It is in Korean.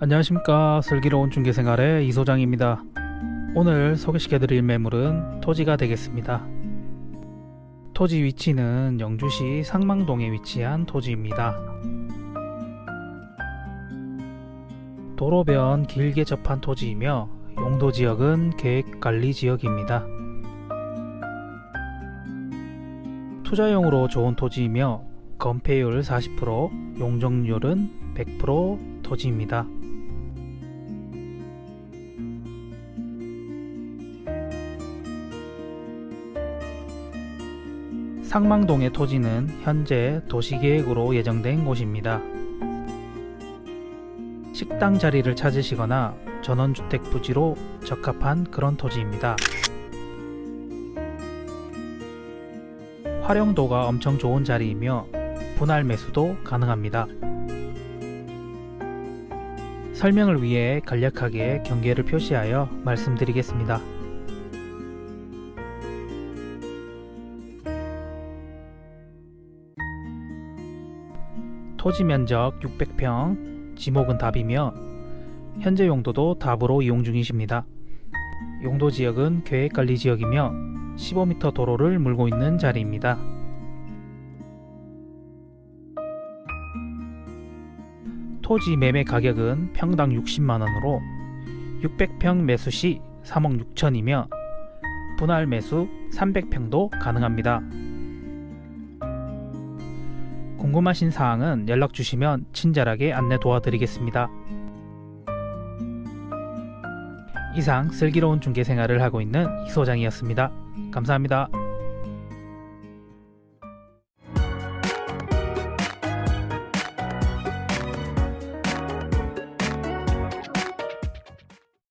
안녕하십니까 슬기로운 중개생활의 이소장입니다. 오늘 소개시켜드릴 매물은 토지가 되겠습니다. 토지 위치는 영주시 상망동에 위치한 토지입니다. 도로변 길게 접한 토지이며 용도 지역은 계획관리 지역입니다. 투자용으로 좋은 토지이며 건폐율 40%, 용적률은 100% 토지입니다. 상망동의 토지는 현재 도시계획으로 예정된 곳입니다. 식당 자리를 찾으시거나 전원주택 부지로 적합한 그런 토지입니다. 활용도가 엄청 좋은 자리이며 분할 매수도 가능합니다. 설명을 위해 간략하게 경계를 표시하여 말씀드리겠습니다. 토지 면적 600평, 지목은 답이며 현재 용도도 답으로 이용 중이십니다. 용도 지역은 계획관리 지역이며 15m 도로를 물고 있는 자리입니다. 토지 매매 가격은 평당 60만원으로 600평 매수 시 3억 6천이며 분할 매수 300평도 가능합니다. 궁금하신 사항은 연락 주시면 친절하게 안내 도와드리겠습니다. 이상 슬기로운 중개 생활을 하고 있는 이 소장이었습니다. 감사합니다.